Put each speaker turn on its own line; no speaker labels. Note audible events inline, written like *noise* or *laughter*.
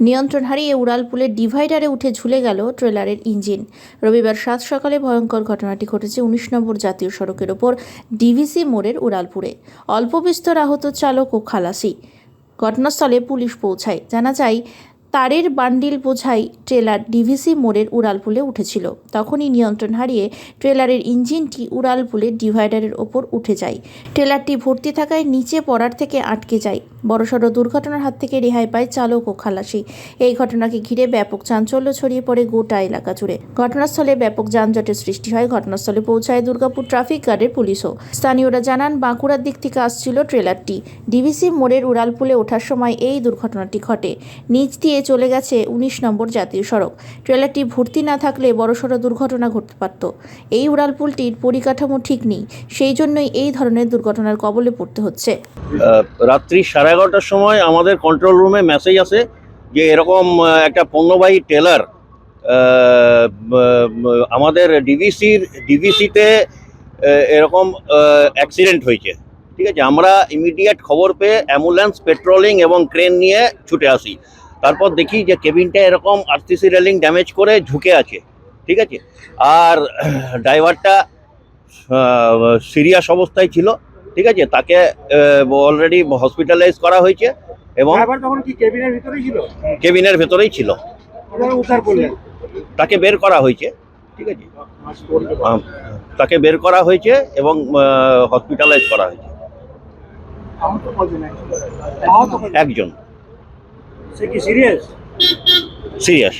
নিয়ন্ত্রণ হারিয়ে উড়ালপুলের ডিভাইডারে উঠে ঝুলে গেল ট্রেলারের ইঞ্জিন। রবিবার সাত সকালে ভয়ঙ্কর ঘটনাটি ঘটেছে উনিশ নম্বর জাতীয় সড়কের ওপর ডিভিসি মোড়ের উড়ালপুরে অল্প বিস্তর আহত চালক ও খালাসি। ঘটনাস্থলে পুলিশ পৌঁছায়। জানা যায় তারের বান্ডিল বোঝাই ট্রেলার ডিভিসি মোড়ের উড়াল উড়ালপুলে উঠেছিল। তখনই নিয়ন্ত্রণ হারিয়ে ট্রেলারের ইঞ্জিনটি উড়াল উড়ালপুলের ডিভাইডারের ওপর উঠে যায়। ট্রেলারটি ভর্তি থাকায় নিচে পড়ার থেকে আটকে যায়। বড়সড় দুর্ঘটনার হাত থেকে রেহাই পায় চালক ও খালাসি। এই ঘটনাকে ঘিরে ব্যাপক চাঞ্চল্য ছড়িয়ে পড়ে গোটা এলাকা জুড়ে। ঘটনাস্থলে ব্যাপক যানজটের সৃষ্টি হয়। ঘটনাস্থলে পৌঁছায় দুর্গাপুর ট্রাফিক গার্ডের পুলিশও। স্থানীয়রা জানান, বাঁকুড়ার দিক থেকে আসছিল ট্রেলারটি। ডিভিসি মোড়ের উড়ালপুলে ওঠার সময় এই দুর্ঘটনাটি ঘটে। নিচ দিয়ে চলে গেছে উনিশ নম্বর জাতীয় সড়ক। ট্রেলারটি ভর্তি না থাকলে বড়সড় দুর্ঘটনা ঘটতে পারত। এই উড়ালপুলটির পরিকাঠামো ঠিক নেই, সেই জন্যই এই ধরনের দুর্ঘটনার কবলে পড়তে হচ্ছে।
রাত্রি সাড়ে এগারোটার সময় আমাদের কন্ট্রোল রুমে মেসেজ আসে যে এরকম একটা পণ্যবাহী টেলার আমাদের ডিভিসির ডিভিসিতে এরকম অ্যাক্সিডেন্ট হয়েছে। ঠিক আছে? আমরা ইমিডিয়েট খবর পেয়ে অ্যাম্বুলেন্স পেট্রোলিং এবং ক্রেন নিয়ে ছুটে আসি। তারপর দেখি যে কেবিনটা এরকম আরসিসি রেলিং ড্যামেজ করে ঝুঁকে আছে ঠিক আছে? আর *clears throat* ড্রাইভারটা সিরিয়াস অবস্থায় ছিল ঠিক আছে? তাকে অলরেডি হসপিটালাইজ করা হয়েছে এবং
কেবিনের ভিতরেই ছিল?
তাকে বের করা হয়েছে ঠিক আছে? তাকে বের করা হয়েছে এবং হসপিটালাইজ করা হয়েছে? একজন।
সে কি সিরিয়াস
সিরিয়াস